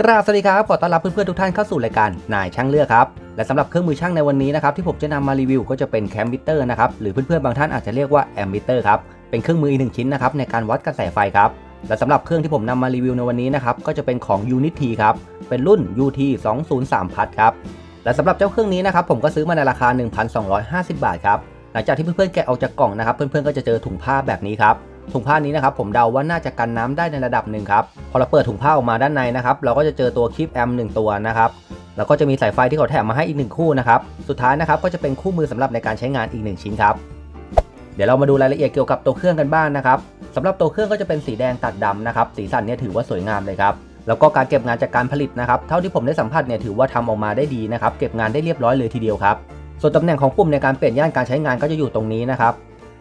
กราบสวัสดีครับ ขอต้อนรับเพื่อนๆทุกท่านเข้าสู่รายการนายช่างเลือกครับ และสำหรับเครื่องมือช่างในวันนี้นะครับที่ผมจะนำมารีวิวก็จะเป็นแคมมิเตอร์นะครับหรือเพื่อนๆบางท่านอาจจะเรียกว่าแอมมิเตอร์ครับเป็นเครื่องมืออีกหนึ่งชิ้นนะครับในการวัดกระแสไฟครับและสำหรับเครื่องที่ผมนำมารีวิวในวันนี้นะครับก็จะเป็นของ Unity ครับเป็นรุ่น UT 203พัทครับและสำหรับเจ้าเครื่องนี้นะครับผมก็ซื้อมาในราคา 1,250 บาทครับหลังจากที่เพื่อนๆแกะออกจากกล่องนะครับเพื่อนๆก็จะเจอถุงผ้าแบบนี้ครับ ถุงผ้านี้นะครับผมเดาว่าน่าจะกันน้ำได้ในระดับหนึ่งครับ พอเราเปิดถุงผ้าออกมาด้านในนะครับเราก็จะเจอตัวคลิปแอมหนึ่งตัวนะครับแล้วก็จะมีสายไฟที่เขาแถมมาให้อีกหนึ่งคู่นะครับสุดท้ายนะครับก็จะเป็นคู่มือสำหรับในการใช้งานอีกหนึ่งชิ้นครับเดี๋ยวเรามาดูรายละเอียดเกี่ยวกับตัวเครื่องกันบ้างนะครับสำหรับตัวเครื่องก็จะเป็นสีแดงตัดดำนะครับสีสันเนี่ยถือว่าสวยงามเลยครับแล้วก็การเก็บงานจากการผลิตนะครับ เท่าที่ผมได้สัมผัสเนี่ยถือว่าทำออกมาได้ดีนะครับ เก็บงานได้เรียบร้อยเลยทีเดียวครับ ส่วนตำแหน่งของปุ่มในการเปลี่ยนย่านการใช้งานก็จะอยู่ตรงนี้นะครับ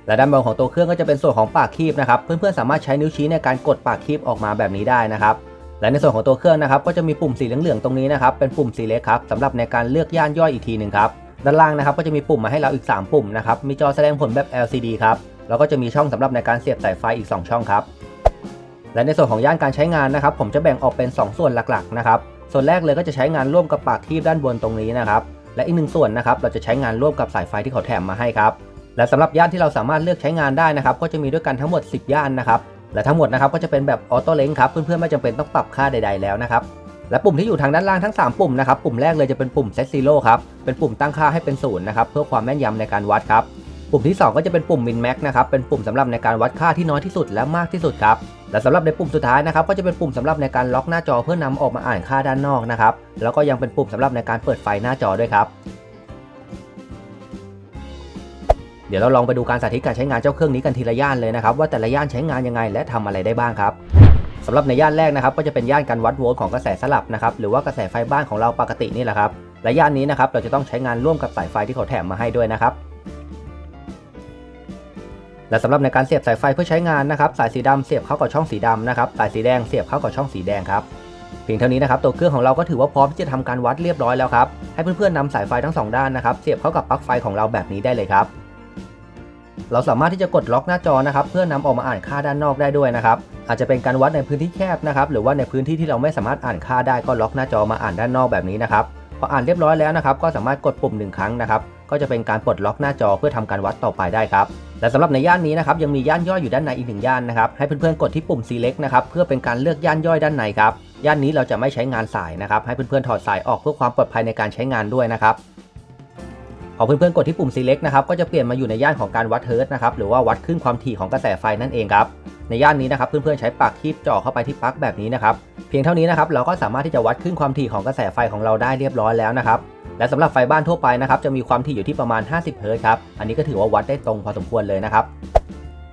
และด้านบนของตัวเครื่องก็จะเป็นส่วนของปากคีบนะครับ เพื่อนๆสามารถใช้นิ้วชี้ในการกดปากคีบออกมาแบบนี้ได้นะครับ และในส่วนของตัวเครื่องนะครับ ก็จะมีปุ่มสีเหลืองๆตรงนี้นะครับ เป็นปุ่มสีเล็กครับสำหรับในการเลือกย่านย่อยอีกทีหนึ่งครับ ด้านล่างนะครับ ก็จะมีปุ่มมาให้เราอีก 3 ปุ่มนะครับ มีจอแสดงผลแบบ LCD ครับ แล้วก็จะมีช่องสำหรับในการเสียบสายไฟอีก 2 ช่องครับ และในส่วนของย่านการใช้งานนะครับ ผมจะแบ่งออกเป็น 2 ส่วนหลักๆนะครับ ส่วนแรกเลยก็จะใช้งานร่วมกับปากคีบด้านบนตรงนี้นะครับ และอีกหนึ่งส่วนนะครับ เราจะใช้งานร่วมกับสายไฟที่เขาแถมมาให้ครับ และสำหรับย่านที่เราสามารถเลือกใช้งานได้นะครับก็จะมีด้วยกันทั้งหมด 10 ย่านนะครับและทั้งหมดนะครับก็จะเป็นแบบออโต้เลนครับเพื่อนๆไม่จำเป็นต้องปรับค่าใด ๆแล้วนะครับและปุ่มที่อยู่ทางด้านล่างทั้ง 3 ปุ่มนะครับปุ่มแรกเลยจะเป็นปุ่ม Set Zero ครับเป็นปุ่มตั้งค่าให้เป็นศูนย์นะครับเพื่อความแม่นยำในการวัดครับปุ่มที่ 2 ก็จะเป็นปุ่ม Min Max นะครับเป็นปุ่มสำหรับในการวัดค่าที่น้อยที่สุดและมากที่สุดครับและสำหรับในปุ่มสุดท้ายนะครับก็จะเป็นปุ่มสำหรับในการล็อกหน้าจอเพื่อนำออกมาอ่านค่าด้านนอกนะครับแล้วก็ยังเป็นปุ่มสำหรับในการเปิดไฟหน้าจอด้วยครับ ดี๋ยวเราลองไปดูการสาธิตการใช้งานเจ้าเครื่องนี้กันทีละย่านเลยนะครับว่าแต่ละย่านใช้งานยังไงและทำอะไรได้บ้างครับสำหรับในย่านแรกนะครับก็จะเป็นย่านการวัดโวลต์ของกระแสสลับนะครับหรือว่ากระแสไฟบ้านของเราปกตินี่แหละครับและย่านนี้นะครับเราจะต้องใช้งานร่วมกับสายไฟที่เขาแถมมาให้ด้วยนะครับและสำหรับในการเสียบสายไฟเพื่อใช้งานนะครับสายสีดำเสียบเข้ากับช่องสีดำนะครับสายสีแดงเสียบเข้ากับช่องสีแดงครับเพียงเท่านี้นะครับตัวเครื่องของเราก็ถือว่าพร้อมที่จะทำการวัดเรียบร้อยแล้วครับให้เพื่อนๆนำสายไฟทั้งสองด้านนะครับเสียบเข้ากับปลั๊กไฟของเราแบบนี้ได้เลยครับ เราสามารถที่จะกดล็อกหน้าจอนะครับ เพื่อนำออกมาอ่านค่าด้านนอกได้ด้วยนะครับ อาจจะเป็นการวัดในพื้นที่แคบนะครับ หรือว่าในพื้นที่ที่เราไม่สามารถอ่านค่าได้ก็ล็อกหน้าจอมาอ่านด้านนอกแบบนี้นะครับพออ่านเรียบร้อยแล้วนะครับ ก็สามารถกดปุ่มหนึ่งครั้งนะครับ ก็จะเป็นการปลดล็อกหน้าจอเพื่อทำการวัดต่อไปได้ครับและสำหรับในย่านนี้นะครับยังมีย่านย่อยอยู่ด้านในอีกหนึ่งย่านนะครับให้เพื่อนๆกดที่ปุ่ม select นะครับเพื่อเป็นการเลือกย่านย่อยด้านในครับย่านนี้เราจะไม่ใช้งานสายนะครับให้เพื่อนๆถอดสายออกเพื่อความปลอดภัยในการใช้งานด้วยนะครับ พอเพื่อนๆกดที่ปุ่ม select นะครับก็จะเปลี่ยนมาอยู่ในย่านของการวัดเฮิร์ตนะครับหรือว่าวัดขึ้นความถี่ของกระแสไฟนั่นเองครับในย่านนี้นะครับเพื่อนๆใช้ปากคีบจ่อเข้าไปที่ปลั๊กแบบนี้นะครับเพียงเท่านี้นะครับเราก็สามารถที่จะวัดขึ้นความถี่ของกระแสไฟของเราได้เรียบร้อยแล้วนะครับและสำหรับไฟบ้านทั่วไปนะครับจะมีความถี่อยู่ที่ประมาณ 50 เฮิร์ตครับอันนี้ก็ถือว่าวัดได้ตรงพอสมควรเลยนะครับ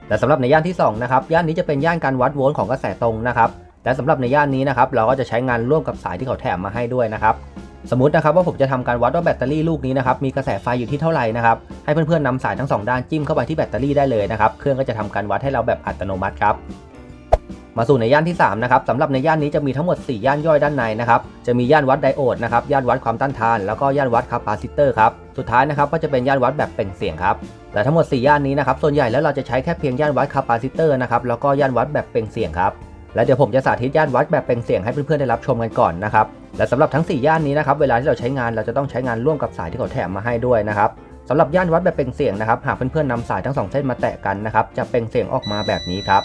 และสำหรับในย่านที่2นะครับย่านนี้จะเป็นย่านการวัดโวลต์ของกระแสตรงนะครับและสำหรับในย่านนี้นะครับเราก็จะใช้งานร่วมกับสายที่เขาแถมมาให้ด้วยนะครับ สมมตินะครับว่าผมจะทำการวัดว่าแบตเตอรี่ลูกนี้นะครับมีกระแสไฟอยู่ที่เท่าไหร่นะครับให้เพื่อนๆนำสายทั้งสองด้านจิ้มเข้าไปที่แบตเตอรี่ได้เลยนะครับเครื่องก็จะทำการวัดให้เราแบบอัตโนมัติครับมาสู่ในย่านที่3นะครับสำหรับในย่านนี้จะมีทั้งหมด 4 ย่านย่อยด้านในนะครับจะมีย่านวัดไดโอดนะครับย่านวัดความต้านทาน แล้วก็ย่านวัดคาปาซิเตอร์ครับสุดท้ายนะครับก็จะเป็นย่านวัดแบบเปล่งเสียงครับและทั้งหมด 4 ย่านนี้นะครับส่วนใหญ่แล้วเราจะใช้แค่เพียงย่านวัดคาปาซิเตอร์นะครับแล้วก็ย่านวัดแบบเปล่งเสียงครับ และเดี๋ยวผมจะสาธิตย่านวัดแบบเปล่งเสียงให้เพื่อนๆได้รับชมกันก่อนนะครับและสำหรับทั้ง 4 ย่านนี้นะครับเวลาที่เราใช้งานเราจะต้องใช้งานร่วมกับสายที่เขาแถมมาให้ด้วยนะครับสำหรับย่านวัดแบบเปล่งเสียงนะครับหากเพื่อนๆนำสายทั้ง 2 เส้นมาแตะกันนะครับจะเปล่งเสียงออกมาแบบนี้ครับ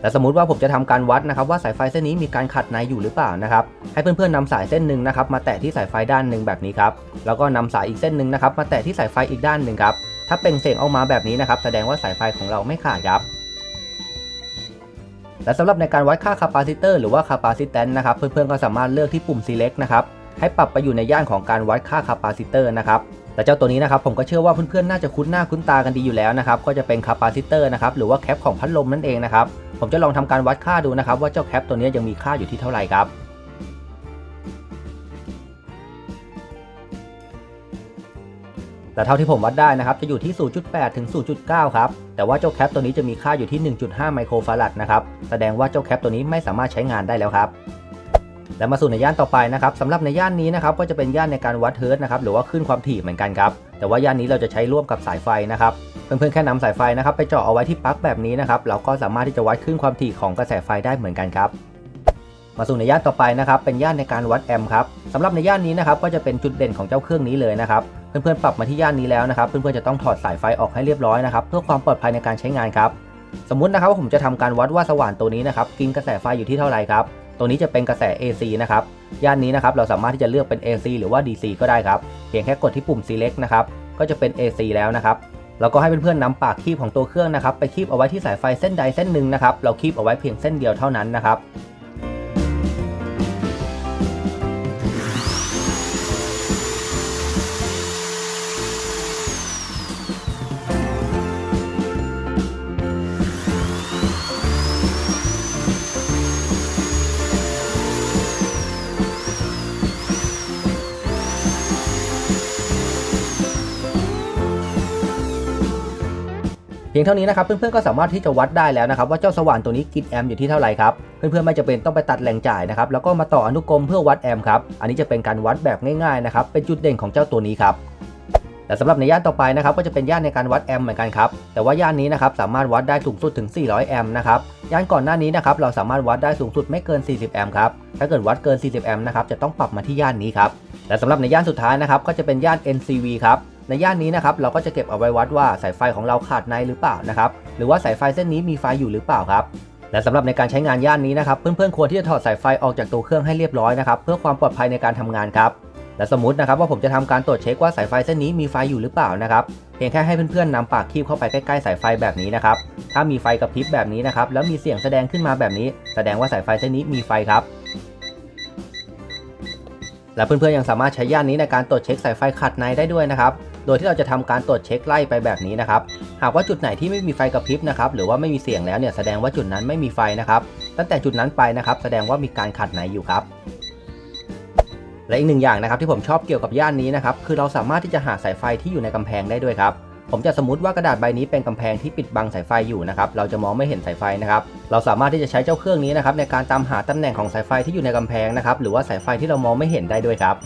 และสมมุติว่าผมจะทำการวัดนะครับว่าสายไฟเส้นนี้มีการขัดในอยู่หรือเปล่านะครับให้เพื่อนๆนำสายเส้นหนึ่งนะครับมาแตะที่สายไฟด้านหนึ่งแบบนี้ครับแล้วก็นำสายอีกเส้นหนึ่งนะครับมาแตะที่สายไฟอีกด้านหนึ่งครับถ้าเปล่งเสียงออกมาแบบนี้นะครับแสดงว่าสายไฟของเราไม่ขาดครับ และสำหรับในการวัดค่าคาปาซิเตอร์หรือว่าคาปาซิแตนนะครับเพื่อนๆก็สามารถเลือกที่ปุ่ม select นะครับให้ปรับไปอยู่ในย่านของการวัดค่าคาปาซิเตอร์นะครับแต่เจ้าตัวนี้นะครับผมก็เชื่อว่าเพื่อนๆน่าจะคุ้นหน้าคุ้นตากันดีอยู่แล้วนะครับก็จะเป็นคาปาซิเตอร์นะครับหรือว่าแคปของพัดลมนั่นเองนะครับผมจะลองทำการวัดค่าดูนะครับว่าเจ้าแคปตัวนี้ยังมีค่าอยู่ที่เท่าไหร่ครับ แต่เท่าที่ผมวัดได้นะครับจะอยู่ที่ 0.8 ถึง 0.9 ครับ แต่ว่าเจ้าแคปตัวนี้จะมีค่าอยู่ที่ 1.5 ไมโครฟาราดนะครับ แสดงว่าเจ้าแคปตัวนี้ไม่สามารถใช้งานได้แล้วครับ และมาสู่ในย่านต่อไปนะครับสำหรับในย่านนี้นะครับก็จะเป็นย่านในการวัดเฮิร์ตนะครับหรือว่าขึ้นความถี่เหมือนกันครับ แต่ว่าย่านนี้เราจะใช้ร่วมกับสายไฟนะครับ เพื่อนๆแค่นำสายไฟนะครับไปเจาะเอาไว้ที่ปลั๊กแบบนี้นะครับ เราก็สามารถที่จะวัดขึ้นความถี่ของกระแสไฟได้เหมือนกันครับ มาสู่ในย่านต่อไปนะครับเป็นย่านในการวัดแอมป์ครับสำหรับในย่านนี้นะครับก็จะเป็นจุดเด่นของเจ้าเครื่องนี้เลยนะครับเพื่อนๆปรับมาที่ย่านนี้แล้วนะครับเพื่อนๆจะต้องถอดสายไฟออกให้เรียบร้อยนะครับเพื่อความปลอดภัยในการใช้งานครับสมมุตินะครับว่าผมจะทำการวัดว่าสว่านตัวนี้นะครับกินกระแสไฟอยู่ที่เท่าไหร่ครับตัวนี้จะเป็นกระแส AC นะครับย่านนี้นะครับเราสามารถที่จะเลือกเป็น AC หรือว่า DC ก็ได้ครับเพียงแค่กดที่ปุ่ม select นะครับก็จะเป็น AC แล้วนะครับแล้วก็ให้เพื่อนๆนำปากคีบของตัวเครื่องนะครับไปคีบเอาไว้ที่สายไฟเส้นใดเส้นหนึ่งนะครับเราคีบเอาไว้เพียงเส้นเดียวเท่านั้นนะครับ พียงเท่านี้นะครับเพื่อนๆก็สามารถที่จะวัดได้แล้วนะครับว่าเจ้าสว่านตัวนี้กินแอมป์อยู่ที่เท่าไหร่ครับเพื่อนๆไม่จำเป็นต้องไปตัดแหล่งจ่ายนะครับแล้วก็มาต่ออนุกรมเพื่อวัดแอมป์ครับอันนี้จะเป็นการวัดแบบง่ายๆนะครับเป็นจุดเด่นของเจ้าตัวนี้ครับแต่สำหรับในย่านต่อไปนะครับก็จะเป็นย่านในการวัดแอมป์เหมือนกันครับแต่ว่าย่านนี้นะครับสามารถวัดได้สูงสุดถึง 400 แอมป์นะครับย่านก่อนหน้านี้นะครับเราสามารถวัดได้สูงสุดไม่เกิน 40 แอมป์ครับถ้าเกิดวัดเกิน 40 แอมป์นะครับจะต้องปรับมาที่ย่านนี้ครับและสำหรับในย่านสุดท้ายนะครับก็จะเป็นย่าน NCV ครับ ในย่านนี้นะครับเราก็จะเก็บเอาไว้วัดว่าสายไฟของเราขาดในหรือเปล่านะครับหรือว่าสายไฟเส้นนี้มีไฟอยู่หรือเปล่าครับและสำหรับในการใช้งานย่านนี้นะครับเพื่อนๆควรที่จะถอดสายไฟออกจากตัวเครื่องให้เรียบร้อยนะครับเพื่อความปลอดภัยในการทำงานครับและสมมตินะครับว่าผมจะทำการตรวจเช็คว่าสายไฟเส้นนี้มีไฟอยู่หรือเปล่านะครับเพียงแค่ให้เพื่อนๆนำปากคีบเข้าไปใกล้ๆสายไฟแบบนี้นะครับถ้ามีไฟกระพริบแบบนี้นะครับแล้วมีเสียงแสดงขึ้นมาแบบนี้ แสดงว่าสายไฟเส้นนี้มีไฟครับและเพื่อนๆยังสามารถใช้ย่านนี้ในการตรวจเช็คสายไฟขัดในได้ด้วยนะครับ ดยที่เราจะทำการตรวจเช็คไล่ไปแบบนี้นะครับหากว่าจุดไหนที่ไม่มีไฟกระพริบนะครับหรือว่าไม่มีเสียงแล้วเนี่ยแสดงว่าจุดนั้นไม่มีไฟนะครับตั้งแต่จุดนั้นไปนะครับแสดงว่ามีการขัดในอยู่ครับและอีกหนึ่งอย่างนะครับที่ผมชอบเกี่ยวกับย่านนี้นะครับคือเราสามารถที่จะหาสายไฟที่อยู่ในกำแพงได้ด้วยครับผมจะสมมติว่ากระดาษใบนี้เป็นกำแพงที่ปิดบังสายไฟอยู่นะครับเราจะมองไม่เห็นสายไฟนะครับเราสามารถที่จะใช้เจ้าเครื่องนี้นะครับในการตามหาตำแหน่งของสายไฟที่อยู่ในกำแพงนะครับหรือว่าสายไฟที่เรามองไม่เห็นได้ด้วยครับ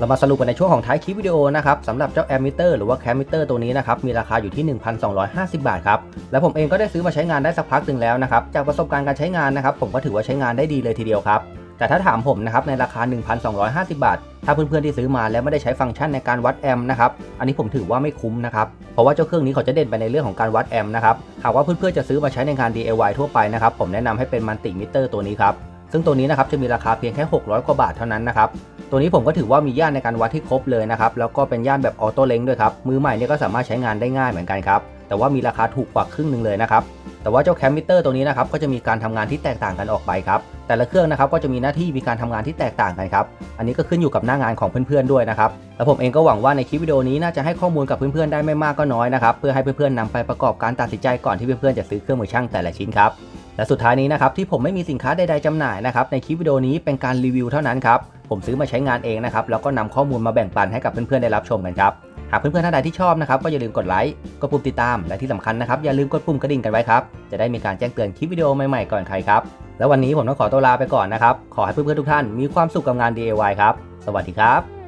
เรามาสรุปกันในช่วงของท้ายคลิปวิดีโอนะครับสำหรับเจ้าแอมมิเตอร์หรือว่าแคมมิเตอร์ตัวนี้นะครับมีราคาอยู่ที่ 1,250 บาทครับและผมเองก็ได้ซื้อมาใช้งานได้สักพักหนึ่งแล้วนะครับจากประสบการณ์การใช้งานนะครับผมก็ถือว่าใช้งานได้ดีเลยทีเดียวครับแต่ถ้าถามผมนะครับในราคา 1,250 บาท ถ้าเพื่อนๆที่ซื้อมาแล้วไม่ได้ใช้ฟังก์ชันในการวัดแอมนะครับ อันนี้ผมถือว่าไม่คุ้มนะครับ เพราะว่าเจ้าเครื่องนี้เขาจะเด่นไปในเรื่องของการวัดแอมนะครับ หากว่าเพื่อนๆจะซื้อมาใช้ในงาน DIY ทั่วไปนะครับ ผมแนะนำให้เป็นมันติมิเตอร์ตัวนี้ครับ ซึ่งตัวนี้นะครับจะมีราคาเพียงแค่ 600 กว่าบาทเท่านั้นนะครับ ตัวนี้ผมก็ถือว่ามีย่านในการวัดที่ครบเลยนะครับ แล้วก็เป็นย่านแบบออโต้เล้งด้วยครับ มือใหม่เนี่ยก็สามารถใช้งานได้ง่ายเหมือนกันครับ แต่ว่ามีราคาถูกกว่าครึ่งหนึ่งเลยนะครับ แต่ว่าเจ้าแคมมิเตอร์ตัวนี้นะครับก็จะมีการทำงานที่แตกต่างกันออกไปครับ แต่ละเครื่องนะครับก็จะมีหน้าที่มีการทำงานที่แตกต่างกันครับ อันนี้ก็ขึ้นอยู่กับหน้างานของเพื่อนๆด้วยนะครับ แล้วผมเองก็หวังว่าในคลิปวิดีโอนี้น่าจะให้ข้อมูลกับเพื่อนๆได้ไม่มากก็น้อยนะครับ เพื่อให้เพื่อนๆนำไปประกอบการตัดสินใจก่อนที่เพื่อนๆจะซื้อเครื่องมือช่างแต่ละชิ้นครับ และสุดท้ายนี้นะครับที่ผมไม่มีสินค้าใดๆจำหน่ายนะครับในคลิปวิดีโอนี้เป็นการรีวิวเท่านั้นครับผมซื้อมาใช้งานเองนะครับแล้วก็นำข้อมูลมาแบ่งปันให้กับเพื่อนๆได้รับชมกันครับหากเพื่อนๆท่านใดที่ชอบนะครับก็อย่าลืมกดไลค์กดปุ่มติดตามและที่สำคัญนะครับอย่าลืมกดปุ่มกระดิ่งกันไว้ครับจะได้มีการแจ้งเตือนคลิปวิดีโอใหม่ๆก่อนใครครับแล้ววันนี้ผมต้องขอตัวลาไปก่อนนะครับขอให้เพื่อนๆทุกท่านมีความสุขกับงาน DIY ครับสวัสดีครับ